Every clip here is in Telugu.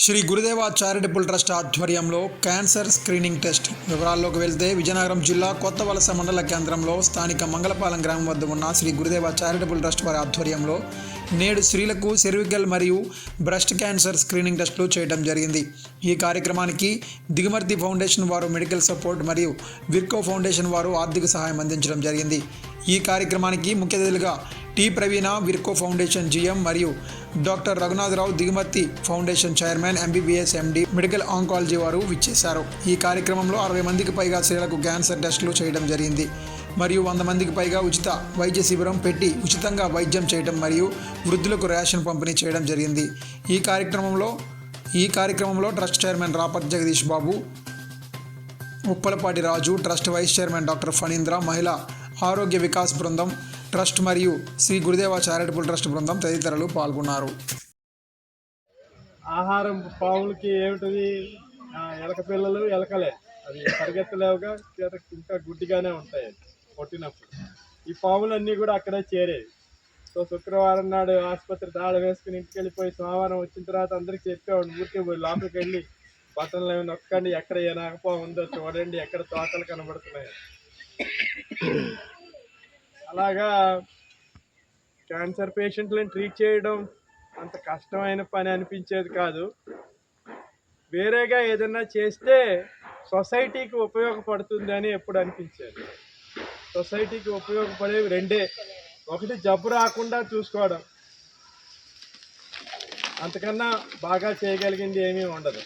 శ్రీ గురుదేవ చారిటబుల్ ట్రస్ట్ ఆధ్వర్యంలో క్యాన్సర్ స్క్రీనింగ్ టెస్ట్ వివరాల్లోకి వెళ్తే విజయనగరం జిల్లా కొత్త వలస మండల కేంద్రంలో స్థానిక మంగళపాలెం గ్రామం వద్ద ఉన్న శ్రీ గురుదేవ చారిటబుల్ ట్రస్ట్ వారి ఆధ్వర్యంలో నేడు స్త్రీలకు సెర్వికల్ మరియు బ్రెస్ట్ క్యాన్సర్ స్క్రీనింగ్ టెస్టులు చేయడం జరిగింది. ఈ కార్యక్రమానికి దిగుమర్తి ఫౌండేషన్ వారు మెడికల్ సపోర్ట్ మరియు విర్కో ఫౌండేషన్ వారు ఆర్థిక సహాయం అందించడం జరిగింది. ఈ కార్యక్రమానికి ముఖ్య అతిథులుగా T Praveena Virco foundation GM మరియు doctor Raghunatharao Digumarthi foundation chairman MBBS MD medical oncology వారు విచ్చేశారు. ఈ కార్యక్రమంలో అరవై మందికి పైగా స్త్రీలకు క్యాన్సర్ టెస్టులు చేయడం జరిగింది. మరియు వంద మందికి పైగా ఉచిత వైద్య శిబిరం పెట్టి ఉచితంగా వైద్యం చేయడం మరియు వృద్ధులకు రేషన్ పంపిణీ చేయడం జరిగింది. ఈ కార్యక్రమంలో ఈ కార్యక్రమంలో trust chairman Rapath Jagadish Babu Uppalapati Raju trust vice chairman doctor Phanindra మహిళా ఆరోగ్య వికాస్ బృందం ట్రస్ట్ మరియు శ్రీ గురుదేవ చారిటబుల్ ట్రస్ట్ బృందం తదితరులు పాల్గొన్నారు. ఆహారం పావులకి ఏమిటిది? ఎలక పిల్లలు ఎలకలే. అది పరిగెత్తలేవుగా ఇంకా గుడ్డిగానే ఉంటాయి కొట్టినప్పుడు ఈ పాములన్నీ కూడా అక్కడే చేరేవి. సో శుక్రవారం నాడు ఆసుపత్రి దాడి వేసుకుని ఇంటికి వెళ్ళిపోయి సోమవారం వచ్చిన తర్వాత అందరికి చెప్పేవాడు ఊరికే పోయి లోపలికి వెళ్ళి బట్టలు ఏమి నొక్కండి ఎక్కడ ఏ నాగపాము ఉందో చూడండి ఎక్కడ తోటలు కనబడుతున్నాయి. అలాగా క్యాన్సర్ పేషెంట్లను ట్రీట్ చేయడం అంత కష్టమైన పని అనిపించేది కాదు. వేరేగా ఏదైనా చేస్తే సొసైటీకి ఉపయోగపడుతుంది అని ఎప్పుడు అనిపించేది. సొసైటీకి ఉపయోగపడేవి రెండే. ఒకటి జబ్బు రాకుండా చూసుకోవడం. అంతకన్నా బాగా చేయగలిగింది ఏమీ ఉండదు.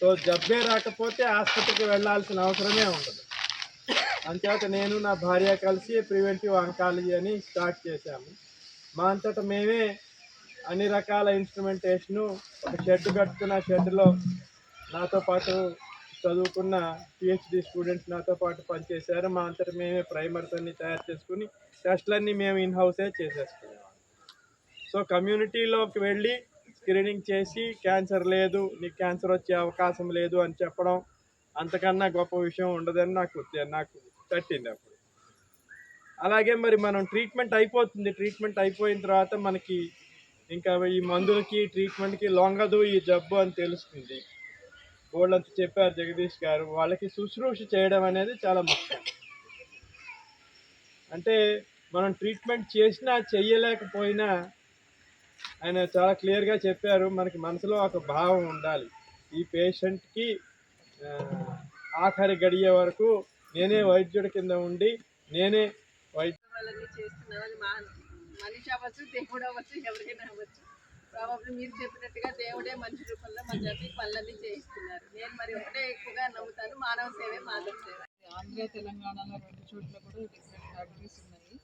సో జబ్బే రాకపోతే ఆసుపత్రికి వెళ్ళాల్సిన అవసరమే ఉండదు. అంతేత నేను నా భార్య కలిసి ప్రివెంటివ్ ఆంకాలజీ అని స్టార్ట్ చేశాము. మా అంతటా మేమే అన్ని రకాల ఇన్స్ట్రుమెంటేషను ఒక షెడ్ కట్టుకున్న షెడ్లో నాతో పాటు చదువుకున్న పిహెచ్డి స్టూడెంట్స్ నాతో పాటు పనిచేశారు. మా అంతటి మేమే ప్రైమర్స్ అన్ని తయారు చేసుకుని టెస్ట్లన్నీ మేము ఇన్ హౌసే చేసేసుకున్నాం. సో కమ్యూనిటీలోకి వెళ్ళి స్క్రీనింగ్ చేసి క్యాన్సర్ లేదు నీకు క్యాన్సర్ వచ్చే అవకాశం లేదు అని చెప్పడం అంతకన్నా గొప్ప విషయం ఉండదని నాకు నాకు తట్టింది అప్పుడు. అలాగే మరి మనం ట్రీట్మెంట్ అయిపోతుంది. ట్రీట్మెంట్ అయిపోయిన తర్వాత మనకి ఇంకా ఈ మందులకి ట్రీట్మెంట్కి లొంగదు ఈ జబ్బు అని తెలుస్తుంది. వాళ్ళంతా చెప్పారు జగదీష్ గారు వాళ్ళకి శుశ్రూష చేయడం అనేది చాలా ముఖ్యం. అంటే మనం ట్రీట్మెంట్ చేసినా చెయ్యలేకపోయినా ఆయన చాలా క్లియర్గా చెప్పారు మనకి మనసులో ఒక భావం ఉండాలి. ఈ పేషెంట్కి ఆఖరి గడియే వరకు నేనే వైద్యుడి కింద ఉండి నేనే వైద్య చేస్తున్నా మనిషి అవ్వచ్చు దేవుడు అవ్వచ్చు ఎవరికైనా అవ్వచ్చు. ప్రాబబ్లీ మీరు చెప్పినట్టుగా దేవుడే మనిషి రూపంలో మన జబ్బి పనులన్నీ చేయిస్తున్నారు. నేను మరి ఒకటే ఎక్కువగా నమ్ముతాను మానవ సేవే మాధవ సేవ. ఆంధ్ర తెలంగాణలో రెండు చోట్ల కూడా డిఫరెంట్ ఫ్యాక్టరీస్ ఉన్నాయి.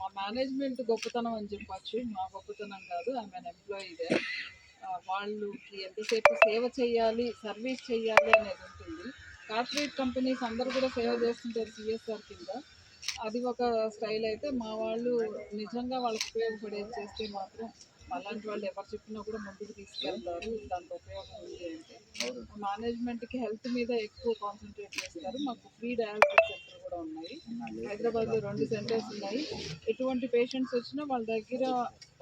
మా మేనేజ్మెంట్ గొప్పతనం అని చెప్పచ్చు. మా గొప్పతనం కాదు ఆమె ఎంప్లాయీదే వాళ్ళకి ఎంతసేపు సేవ చేయాలి సర్వీస్ చేయాలి అనేది ఉంటుంది. కార్పొరేట్ కంపెనీస్ అందరూ కూడా సేవ చేస్తుంటారు సిఎస్ఆర్ కింద. అది ఒక స్టైల్ అయితే మా వాళ్ళు నిజంగా వాళ్ళకి ఉపయోగపడేది చేస్తే మాత్రం అలాంటి వాళ్ళు ఎవరు చెప్పినా కూడా ముందుకు తీసుకెళ్తారు. దాంట్లో ఉపయోగం ఉంది అంటే. మేనేజ్మెంట్కి హెల్త్ మీద ఎక్కువ కాన్సన్ట్రేట్ చేస్తారు. మాకు ఫ్రీ డయాలసిస్ సెంటర్ కూడా ఉన్నాయి. హైదరాబాద్లో రెండు సెంటర్స్ ఉన్నాయి. ఎటువంటి పేషెంట్స్ వచ్చినా వాళ్ళ దగ్గర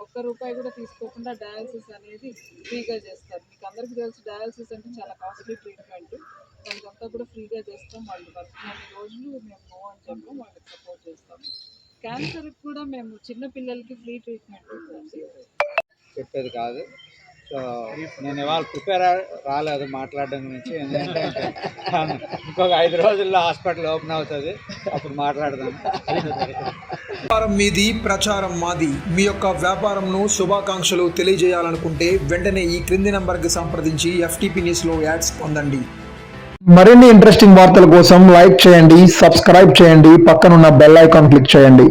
ఒక్క రూపాయి కూడా తీసుకోకుండా డయాలసిస్ అనేది ఫ్రీగా చేస్తారు. మీకు అందరికీ తెలుసు డయాలసిస్ అంటే చాలా కాస్ట్లీ ట్రీట్మెంట్ దానికంతా కూడా ఫ్రీగా చేస్తాం. వాళ్ళు బతికినన్ని రోజులు మేము నో అని చెప్పాం వాళ్ళకి సపోర్ట్ చేస్తాం. క్యాన్సర్కి కూడా మేము చిన్న పిల్లలకి ఫ్రీ ట్రీట్మెంట్ ఉంటుంది చెప్పేది కాదు. సో నేను ఇవాళ ప్రిపేర్ రాలేదు మాట్లాడడం గురించి ఎందుకంటే ఇంకొక ఐదు రోజుల్లో హాస్పిటల్ ఓపెన్ అవుతుంది. అప్పుడు మాట్లాడదాం. వ్యాపారం మీది ప్రచారం మాది. మీ యొక్క వ్యాపారంను శుభాకాంక్షలు తెలియజేయాలనుకుంటే వెంటనే ఈ క్రింది నంబర్కి సంప్రదించి ఎఫ్టీపీ న్యూస్లో యాడ్స్ పొందండి. మరిన్ని ఇంట్రెస్టింగ్ వార్తల కోసం లైక్ చేయండి సబ్స్క్రైబ్ చేయండి పక్కనున్న బెల్ ఐకాన్ క్లిక్ చేయండి.